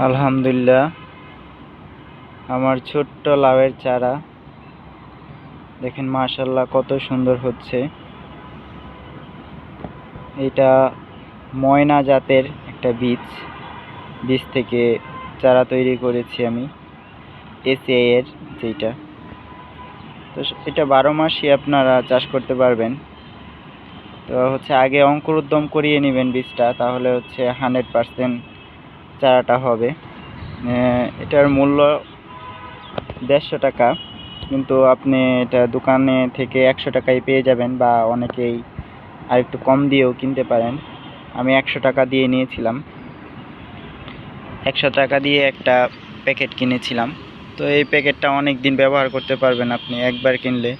আলহামদুলিল্লাহ, আমার ছোট্ট লাউয়ের চারা। দেখেন মাশাল্লাহ কত সুন্দর হচ্ছে। এটা ময়না জাতের একটা বীজ। বীজ থেকে চারা তৈরি করেছি আমি, এসিআই এর যেটা তো এটা বারো মাসই আপনারা চাষ করতে পারবেন। তো হচ্ছে আগে অঙ্কুরোদ্গম করিয়ে নেবেন বীজটা, তাহলে হচ্ছে হান্ড্রেড পার্সেন্ট চারাটা হবে। এটার মূল্য দেড়শো টাকা। কিন্তু আপনি এটা দোকানে থেকে একশো টাকায় পেয়ে যাবেন বা অনেকেই আর একটু কম দিয়েও কিনতে পারেন। আমি একশো টাকা দিয়ে নিয়েছিলাম। একশো টাকা দিয়ে একটা প্যাকেট কিনেছিলাম। তো এই প্যাকেটটা অনেক দিন ব্যবহার করতে পারবেন আপনি একবার কিনলে।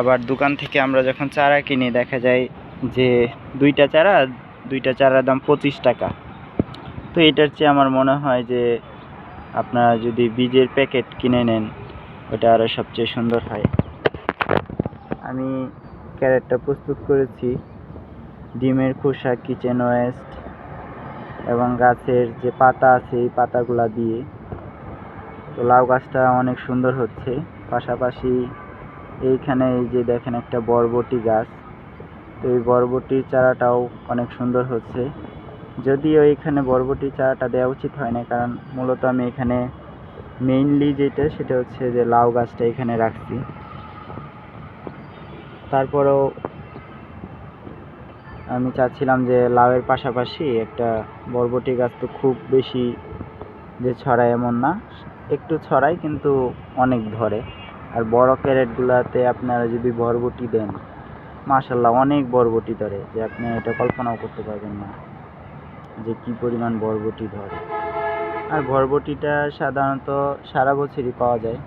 আবার দোকান থেকে আমরা যখন চারা কিনি, দেখা যায় যে দুইটা চারা, দুইটা চারার দাম পঁচিশ টাকা। তো এটার চেয়ে আমার মনে হয় যে আপনারা যদি বীজের প্যাকেট কিনে নেন, ওটা আরও সবচেয়ে সুন্দর হয়। আমি ক্যারেটটা প্রস্তুত করেছি। ডিমের খোসা কিচেন ওয়েস্ট এবং গাছের যে পাতা আছে, এই পাতাগুলা দিয়ে। তো লাউ গাছটা অনেক সুন্দর হচ্ছে। পাশাপাশি এইখানে এই যে দেখেন একটা বরবটি গাছ। তো এই বরবটির চারাটাও অনেক সুন্দর হচ্ছে। যদিও এখানে বরবটি চারাটা দেওয়া উচিত হয় না কারণ মূলত আমি এখানে মেইনলি যেটা, সেটা হচ্ছে যে লাউ গাছটা এখানে রাখছি। তারপরেও আমি চাচ্ছিলাম যে লাউয়ের পাশাপাশি একটা বরবটি গাছ তো খুব বেশি যে ছড়ায় এমন না, একটু ছড়ায় কিন্তু অনেক ধরে। আর বড় ক্যারেটগুলোতে আপনারা যদি বরবটি দেন মাশাল্লাহ অনেক বরবটি ধরে, যে আপনি এটা কল্পনাও করতে পারবেন না। যে কি পরিমাণ বরবটি ধরে। আর বরবটিটা সাধারণত সারা বছরই পাওয়া যায়।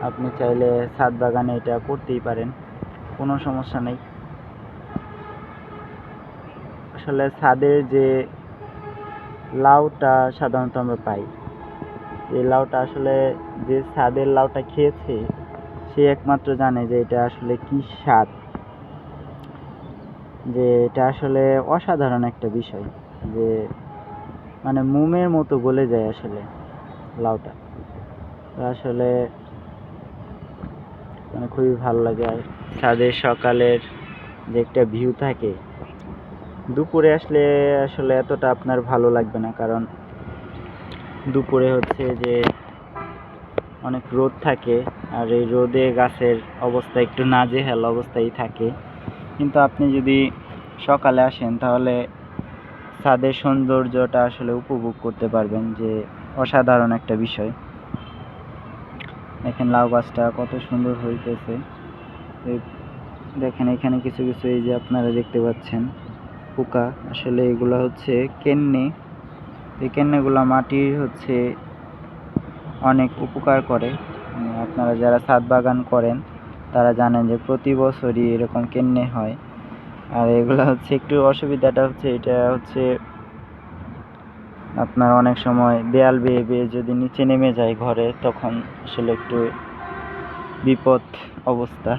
আপনি চাইলে ছাদ বাগানে এটা করতেই পারেন, কোনো সমস্যা নেই। আসলে ছাদের যে লাউটা সাধারণত আমরা পাই, এই লাউটা আসলে যে ছাদের লাউটা খেয়েছে, সে একমাত্র জানে যে এটা আসলে কি স্বাদ। যে এটা আসলে অসাধারণ একটা বিষয়। যে মানে মোমের মতো গলে যায় আসলে লাউটা। আসলে মানে খুবই ভালো লাগে আর ছাদের সকালের যে একটা ভিউ থাকে, দুপুরে আসলে আসলে এতটা আপনার ভালো লাগবে না কারণ দুপুরে হচ্ছে যে অনেক রোদ থাকে আর এই রোদে গাছের অবস্থা একটু নাজেহাল অবস্থায় থাকে। কিন্তু আপনি যদি সকালে আসেন তাহলে ছাদের সৌন্দর্যটা আসলে উপভোগ করতে পারবেন যে অসাধারণ একটা বিষয়। দেখেন লাউ গাছটা কত সুন্দর হইতেছে। দেখেন এখানে কিছু কিছু এই যে আপনারা দেখতে পাচ্ছেন পোকা। আসলে এগুলো হচ্ছে কেন্নে। এই কেন্নেগুলো মাটির হচ্ছে অনেক উপকার করে। উম, আপনারা যারা ছাদ বাগান করেন তারা জানেন যে প্রতি বছরই এরকম কেন্নে হয়। আর এগুলো হচ্ছে একটু অসুবিধাটা হচ্ছে, এটা হচ্ছে আপনার অনেক সময় দেয়াল বেয়ে বেয়ে যদি নিচে নেমে যায় ঘরে, তখন আসলে একটু বিপদ অবস্থা।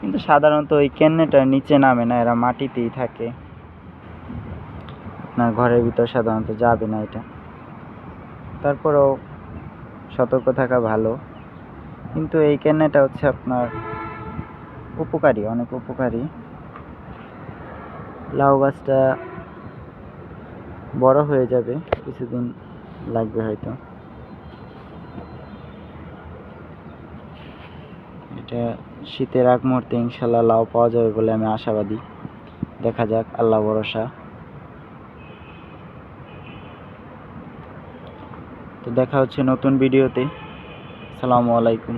কিন্তু সাধারণত ওই কেন্নেটা নিচে নামে না, এরা মাটিতেই থাকে। আপনার ঘরের ভিতর সাধারণত যাবে না এটা। তারপরেও সতর্ক থাকা ভালো। কিন্তু এই কেন্নেটা হচ্ছে আপনার উপকারী, অনেক উপকারী। লাউ গাছটা বড় হয়ে যাবে, কিছুদিন লাগবে হয়তো। এটা শীতের আগ মুহূর্তে ইনশাল্লাহ লাউ পাওয়া যাবে বলে আমি আশাবাদী। দেখা যাক, আল্লাহ ভরসা। তো দেখা হচ্ছে নতুন ভিডিওতে। আসসালামু আলাইকুম।